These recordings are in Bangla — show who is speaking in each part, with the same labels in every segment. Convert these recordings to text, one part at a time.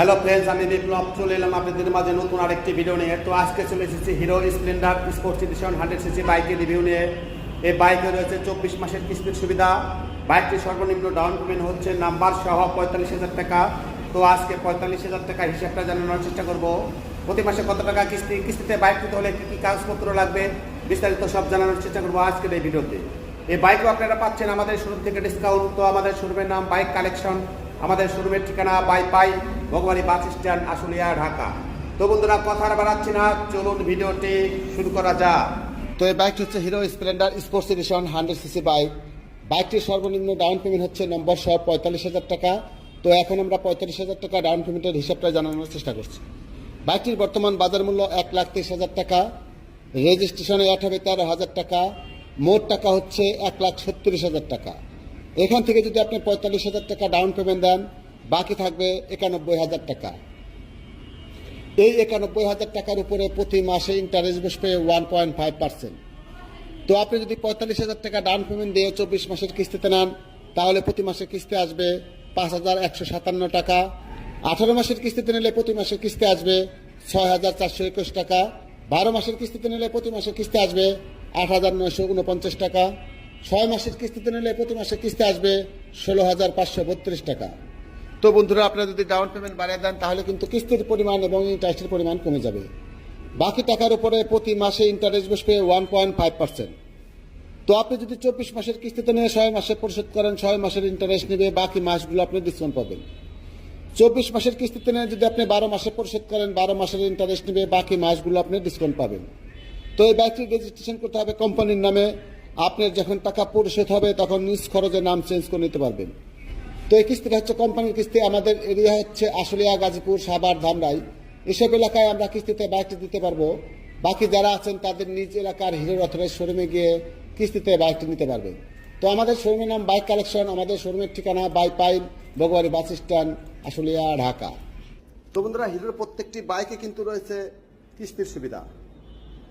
Speaker 1: হ্যালো ফ্রেন্ডস আমি বিপ্লব, চলে এলাম আপনাদের মাঝে নতুন আরেকটি ভিডিও নিয়ে। তো আজকে চলে এসেছি Hero Splendor sports edition hundred CC বাইকের রিভিউ নিয়ে। এই বাইকে রয়েছে চব্বিশ মাসের কিস্তির সুবিধা। বাইকটির সর্বনিম্ন ডাউন পেমেন্ট হচ্ছে নাম্বার সহ পঁয়তাল্লিশ হাজার টাকা। তো আজকে পঁয়তাল্লিশ হাজার টাকা হিসাবটা জানানোর চেষ্টা করব। প্রতি মাসে কত টাকা কিস্তি, কিস্তিতে বাইক নিতে হলে কী কী কাগজপত্র লাগবে, বিস্তারিত সব জানানোর চেষ্টা করব আজকের এই ভিডিওতে এই বাইকও আপনারা পাচ্ছেন আমাদের শোরুম থেকে ডিসকাউন্ট তো আমাদের শোরুমের নাম বাইক কালেকশন আমাদের শোরুমের ঠিকানা Baipail ভগবানী bus stand, Ashulia, Dhaka. তো বন্ধুরা, কথা আর বাড়াচ্ছি না, চলুন ভিডিওটি শুরু করা যাক। তো এই বাইকটি হচ্ছে Hero Splendor sports edition, hundred CC bike. বাইকটির সর্বনিম্ন ডাউন পেমেন্ট হচ্ছে নম্বর সহ পঁয়তাল্লিশ হাজার টাকা। তো এখন আমরা পঁয়তাল্লিশ হাজার টাকা ডাউন পেমেন্টের হিসাবটা জানানোর চেষ্টা করছি। বাইকটির বর্তমান বাজার মূল্য এক লাখ তেইশ হাজার টাকা। রেজিস্ট্রেশনে অ্যাড হবে তেরো হাজার টাকা। মোট টাকা হচ্ছে এক লাখ ছত্রিশ হাজার টাকা। এখান থেকে যদি আপনি পঁয়তাল্লিশ হাজার টাকা ডাউন পেমেন্ট দেন, বাকি থাকবে একানব্বই হাজার টাকা। এই একানব্বই হাজার টাকার উপরে প্রতি মাসে ইন্টারেস্ট বসবে ওয়ান পয়েন্ট ফাইভ পার্সেন্ট তো আপনি যদি পঁয়তাল্লিশ হাজার টাকা ডাউন পেমেন্ট দিয়ে চব্বিশ মাসের কিস্তিতে নেন, তাহলে প্রতি মাসে কিস্তি আসবে পাঁচ হাজার একশো সাতান্ন টাকা। আঠারো মাসের কিস্তিতে নিলে প্রতি মাসে কিস্তি আসবে ছয় হাজার চারশো একুশ টাকা। বারো মাসের কিস্তিতে নিলে প্রতি মাসে কিস্তি আসবে আট হাজার নয়শো উনপঞ্চাশ টাকা। ছয় মাসের কিস্তিতে নিলে প্রতি মাসে কিস্তি আসবে ষোলো হাজার পাঁচশো বত্রিশ টাকা। তো বন্ধুরা, আপনারা যদি ডাউন পেমেন্ট বাড়িয়ে দেন, তাহলে কিন্তু কিস্তির পরিমাণ এবং ইন্টারেস্টের পরিমাণ কমে যাবে। বাকি টাকার উপরে প্রতি মাসে ইন্টারেস্ট বসবে ওয়ান পয়েন্ট ফাইভ পার্সেন্ট তো আপনি যদি চব্বিশ মাসের কিস্তিতে নিয়ে ছয় মাসে পরিশোধ করেন, ছয় মাসের ইন্টারেস্ট নেবে, বাকি মাসগুলো আপনি ডিসকাউন্ট পাবেন। চব্বিশ মাসের কিস্তিতে নিয়ে যদি আপনি বারো মাসে পরিশোধ করেন, বারো মাসের ইন্টারেস্ট নেবে, বাকি মাসগুলো আপনি ডিসকাউন্ট পাবেন। তো এই বাইকটি রেজিস্ট্রেশন করতে হবে কোম্পানির নামে আপনার যখন টাকা পরিশোধ হবে, তখন নিজ খরচে নাম চেঞ্জ করে নিতে পারবেন। তো এই কিস্তিটা হচ্ছে কোম্পানির কিস্তি। আমাদের এরিয়া হচ্ছে আশুলিয়া, গাজীপুর, সাভার, ধামরাই। এসব এলাকায় আমরা কিস্তিতে বাইকটি দিতে পারব। বাকি যারা আছেন, তাদের নিজ এলাকার হিরোর অথরাইজ শোরুমে গিয়ে কিস্তিতে বাইকটি নিতে পারবেন তো আমাদের শোরুমের নাম বাইক কালেকশন। আমাদের শোরুমের ঠিকানা Baipail Bhagwani bus stand, Ashulia, Dhaka. তো বন্ধুরা, হিরোর প্রত্যেকটি বাইকে কিন্তু রয়েছে কিস্তির সুবিধা।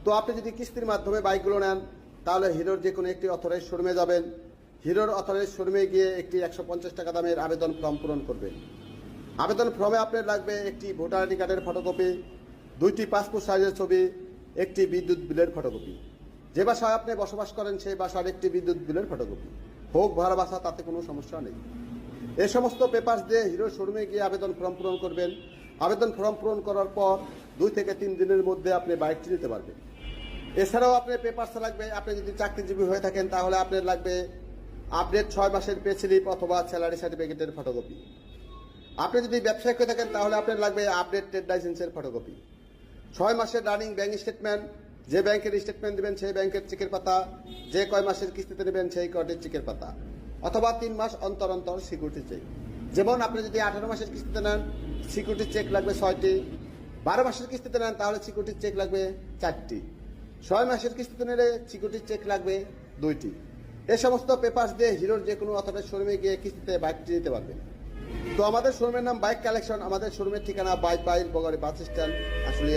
Speaker 1: তো আপনি যদি কিস্তির মাধ্যমে বাইকগুলো নেন তাহলে হিরোর যে কোনো একটি অথরাইজ শোরুমে যাবেন। হিরোর অথরাইজ শোরুমে গিয়ে একটি একশো পঞ্চাশ টাকা দামের আবেদন ফর্ম পূরণ করবেন। আবেদন ফর্মে আপনার লাগবে একটি ভোটার আইডি কার্ডের ফটোকপি, দুইটি পাসপোর্ট সাইজের ছবি, একটি বিদ্যুৎ বিলের ফটোকপি। যে বাসায় আপনি বসবাস করেন, সেই বাসার একটি বিদ্যুৎ বিলের ফটোকপি। হোক ভাড়া বাসা, তাতে কোনো সমস্যা নেই। এ সমস্ত পেপার দিয়ে হিরো শোরুমে গিয়ে আবেদন ফর্ম পূরণ করবেন। আবেদন ফর্ম পূরণ করার পর দুই থেকে তিন দিনের মধ্যে আপনি বাইকটি নিতে পারবেন। এছাড়াও আপনার পেপারস লাগবে, আপনি যদি চাকরিজীবী হয়ে থাকেন, তাহলে আপনার লাগবে আপডেট ছয় মাসের পে স্লিপ অথবা স্যালারি সার্টিফিকেটের ফটোকপি আপনি যদি ব্যবসায়িক হয়ে থাকেন, তাহলে আপনার লাগবে আপডেট ট্রেড লাইসেন্সের ফটোকপি ছয় মাসের রানিং ব্যাংক স্টেটমেন্ট যে ব্যাংকের স্টেটমেন্ট দেবেন, সেই ব্যাংকের চেকের পাতা, যে কয় মাসের কিস্তিতে নেবেন, সেই কয়টির চেকের পাতা, অথবা তিন মাস অন্তর অন্তর সিকিউরিটি চেক যেমন আপনি যদি আঠারো মাসের কিস্তিতে নেন সিকিউরিটি চেক লাগবে ছয়টি, বারো মাসের কিস্তিতে নেন, তাহলে সিকিউরিটি চেক লাগবে চারটি। ছয় মাসের কিস্তিতে নিলে সিকিউরিটি চেক লাগবে দুইটি। এ সমস্ত পেপার দিয়ে হিরোর যে কোনো অথবা শোরুমে গিয়ে কিস্তিতে বাইকটি নিতে পারবেন তো আমাদের শোরুমের নাম বাইক কালেকশন আমাদের শোরুমের ঠিকানা বাইক বাইল বগরে বাস স্ট্যান্ড আসলে